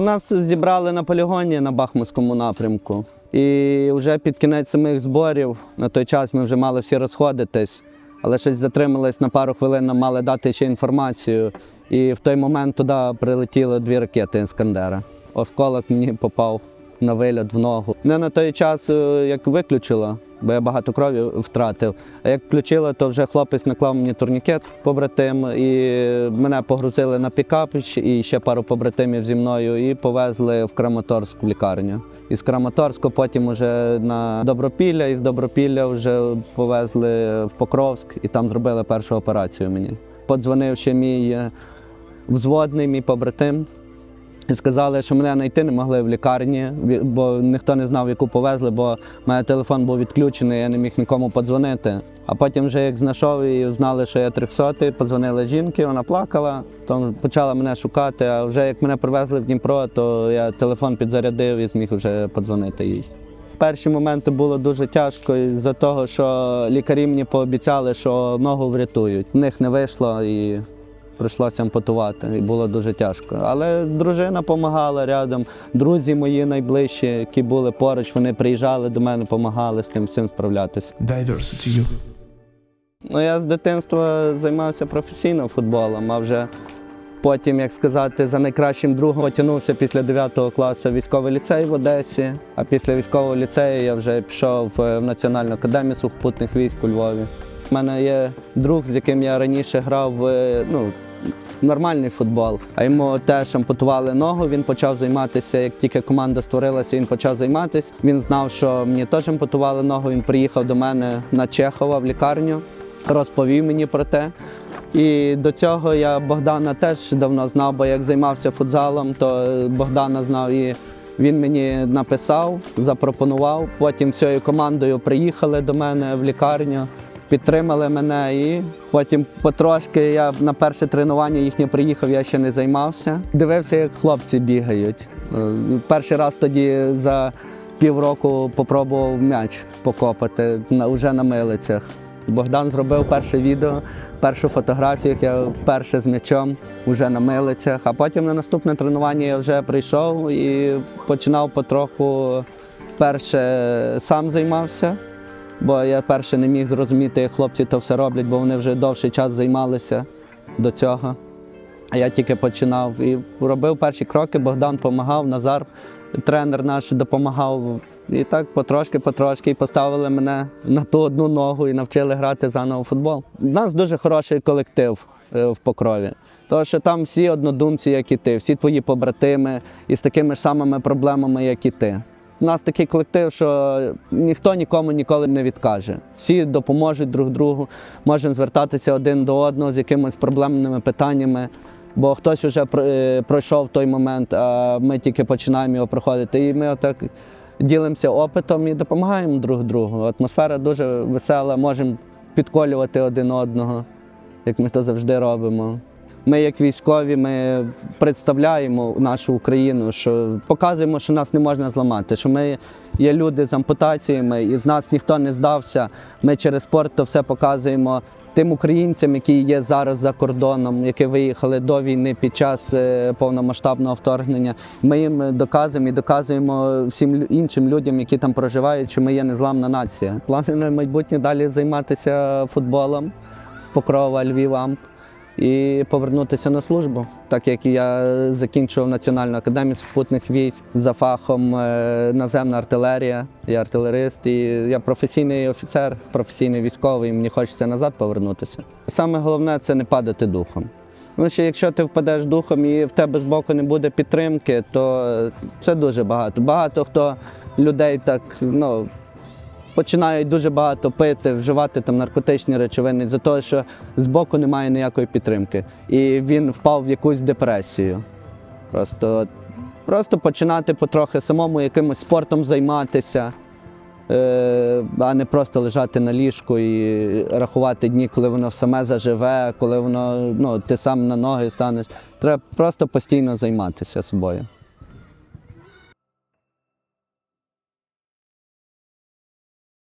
Нас зібрали на полігоні на Бахмутському напрямку. І вже під кінець самих зборів, на той час ми вже мали всі розходитись, але щось затримались на пару хвилин, нам мали дати ще інформацію. І в той момент туди прилетіли дві ракети Іскандера. Осколок мені попав на виліт в ногу. Не на той час, е, як виключило, бо я багато крові втратив. А як включило, то вже хлопець наклав мені турнікет побратим, і мене погрузили на пікап і ще пару побратимів зі мною, і повезли в Краматорськ в лікарню. Із Краматорську потім вже на Добропілля, із Добропілля вже повезли в Покровськ і там зробили першу операцію мені. Подзвонив ще мій е, взводний, мій побратим. І сказали, що мене знайти не могли в лікарні, бо ніхто не знав, яку повезли, бо в телефон був відключений, я не міг нікому подзвонити. А потім, вже як знайшов і знали, що я 300, подзвонили жінки, вона плакала, то почала мене шукати. А вже як мене привезли в Дніпро, то я телефон підзарядив і зміг вже подзвонити їй. В перші моменти було дуже тяжко із-за того, що лікарі мені пообіцяли, що ногу врятують. В них не вийшло і прийшлося ампутувати, і було дуже тяжко. Але дружина допомагала рядом, друзі мої найближчі, які були поруч, вони приїжджали до мене, допомагали з тим всім справлятися. Diversity Ну, я з дитинства займався професійно футболом, а вже потім, як сказати, за найкращим другом потягнувся після 9 класу військовий ліцей в Одесі. А після військового ліцею я вже пішов е, в Національну академію сухопутних військ у Львові. У мене є друг, з яким я раніше грав е, ну, нормальний футбол. А йому теж ампутували ногу. Він почав займатися. Як тільки команда створилася, він почав займатися. Він знав, що мені теж ампутували ногу. Він приїхав до мене на Чехова в лікарню, розповів мені про те. І до цього я Богдана теж давно знав, бо як займався футзалом, то Богдана знав і. Він мені написав, запропонував. Потім всією командою приїхали до мене в лікарню, підтримали мене. І потім потрошки я на перше тренування їхнє приїхав, я ще не займався. Дивився, як хлопці бігають. Е, Перший раз тоді за півроку попробував м'яч покопати вже на милицях. Богдан зробив перше відео, першу фотографію, як я перше з м'ячом вже на милицях. А потім на наступне тренування я вже прийшов і починав потроху перше сам займався, бо я перше не міг зрозуміти, як хлопці то все роблять, бо вони вже довший час займалися до цього. А я тільки починав і робив перші кроки, Богдан допомагав, Назар, тренер наш допомагав. І так потрошки-потрошки і поставили мене на ту одну ногу і навчили грати заново в футбол. У нас дуже хороший колектив е, в Покрові. Тому що там всі однодумці, як і ти, всі твої побратими із такими ж самими проблемами, як і ти. У нас такий колектив, що ніхто нікому ніколи не відкаже. Всі допоможуть друг другу, можемо звертатися один до одного з якимись проблемними питаннями. Бо хтось вже е, пройшов той момент, а ми тільки починаємо його проходити. І ми отак ділимося опитом і допомагаємо друг другу. Атмосфера дуже весела, можемо підколювати один одного, як ми то завжди робимо. Ми, як військові, ми представляємо нашу Україну, що показуємо, що нас не можна зламати, що ми є люди з ампутаціями, і з нас ніхто не здався. Ми через спорт то все показуємо тим українцям, які є зараз за кордоном, які виїхали до війни під час е, повномасштабного вторгнення. Ми їм доказуємо і доказуємо всім іншим людям, які там проживають, що ми є незламна нація. Плани на майбутнє далі займатися футболом в Покрова, Львів, і повернутися на службу, так як я закінчував Національну академію сухопутних військ за фахом е, наземна артилерія, я артилерист, і я професійний офіцер, професійний військовий, мені хочеться назад повернутися. Саме головне це не падати духом. Ну, що якщо ти впадеш духом і в тебе з боку не буде підтримки, то це дуже багато. Багато хто людей так ну, починають дуже багато пити, вживати там наркотичні речовини за того, що з боку немає ніякої підтримки. І він впав в якусь депресію. Просто, просто починати потрохи самому якимось спортом займатися, е, а не просто лежати на ліжку і рахувати дні, коли воно саме заживе, коли воно ну, ти сам на ноги станеш. Треба просто постійно займатися собою.